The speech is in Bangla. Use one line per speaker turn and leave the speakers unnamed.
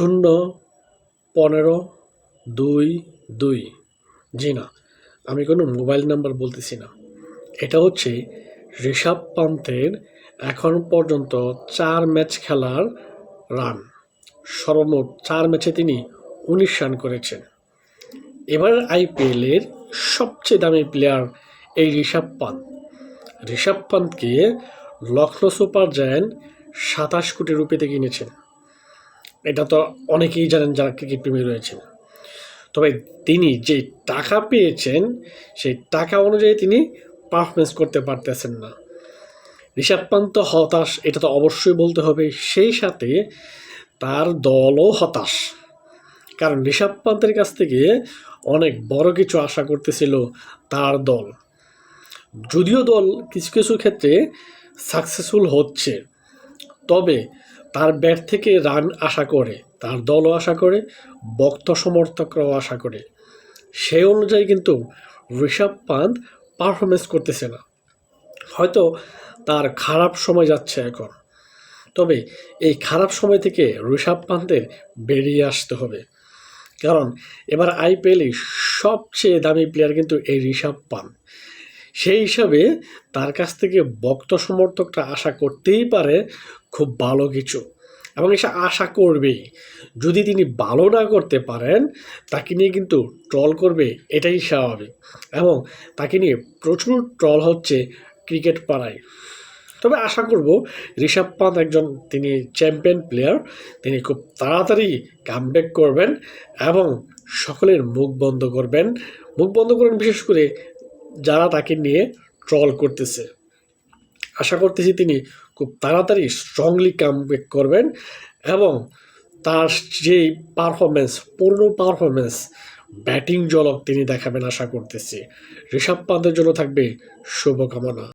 শূন্য, পনেরো, দুই দুই। জি না, আমি কোনো মোবাইল নাম্বার বলতেছি না। এটা হচ্ছে ঋষভ পান্তের এখন পর্যন্ত চার ম্যাচ খেলার রান। সর্বমোট চার ম্যাচে তিনি উনিশ রান করেছেন। এবার আইপিএলের সবচেয়ে দামি প্লেয়ার এই ঋষভ পান্ত। ঋষভ পান্তকে লখনৌ সুপার জায়ান্ট সাতাশ কোটি রুপিতে কিনেছেন। এটা তো অনেকেই জানেন যারা ক্রিকেট প্রেমী রয়েছেন। তবে তিনি যে টাকা পেয়েছেন, সেই টাকা অনুযায়ী তিনি পারফরমেন্স করতে পারতেছেন না। ঋষভ পান্ত হতাশ, এটা তো অবশ্যই বলতে হবে। সেই সাথে তার দলও হতাশ। কারণ ঋষভ পান্তের কাছ থেকে অনেক বড় কিছু আশা করতেছিল তার দল। যদিও দল কিছু কিছু ক্ষেত্রে সাকসেসফুল হচ্ছে। তবে তার ব্যাট থেকে রান আশা করে, তার দলও আশা করে, বক্ত সমর্থকরাও আশা করে। সেই অনুযায়ী কিন্তু ঋষভ পান্ত পারফরমেন্স করতেছে না। হয়তো তার খারাপ সময় যাচ্ছে এখন। তবে এই খারাপ সময় থেকে ঋষভ পান্তের বেরিয়ে আসতে হবে। কারণ এবার আইপিএলে সবচেয়ে দামি প্লেয়ার কিন্তু এই ঋষভ পান্ত। সেই হিসাবে তার কাছ থেকে বক্ত সমর্থকরা আশা করতেই পারে খুব ভালো কিছু এবং এসে আশা করবেই। যদি তিনি ভালো না করতে পারেন, তাকে নিয়ে কিন্তু ট্রল করবে, এটাই স্বাভাবিক এবং তাকে নিয়ে প্রচুর ট্রল হচ্ছে ক্রিকেট পাড়ায়। তবে আশা করব ঋষভ পান্ত একজন তিনি চ্যাম্পিয়ন প্লেয়ার, তিনি খুব তাড়াতাড়ি কামব্যাক করবেন এবং সকলের মুখ বন্ধ করবেন। মুখ বন্ধ করবেন বিশেষ করে যারা তাকে নিয়ে ট্রল করতেছে। আশা করতেছি তিনি খুব তাড়াতাড়ি স্ট্রংলি কামব্যাক করবেন এবং তার যেই পারফরমেন্স পূর্ণ পারফরমেন্স ব্যাটিং জলক তিনি দেখাবেন আশা করতেছি। ঋষভ পান্তের জন্য থাকবে শুভকামনা।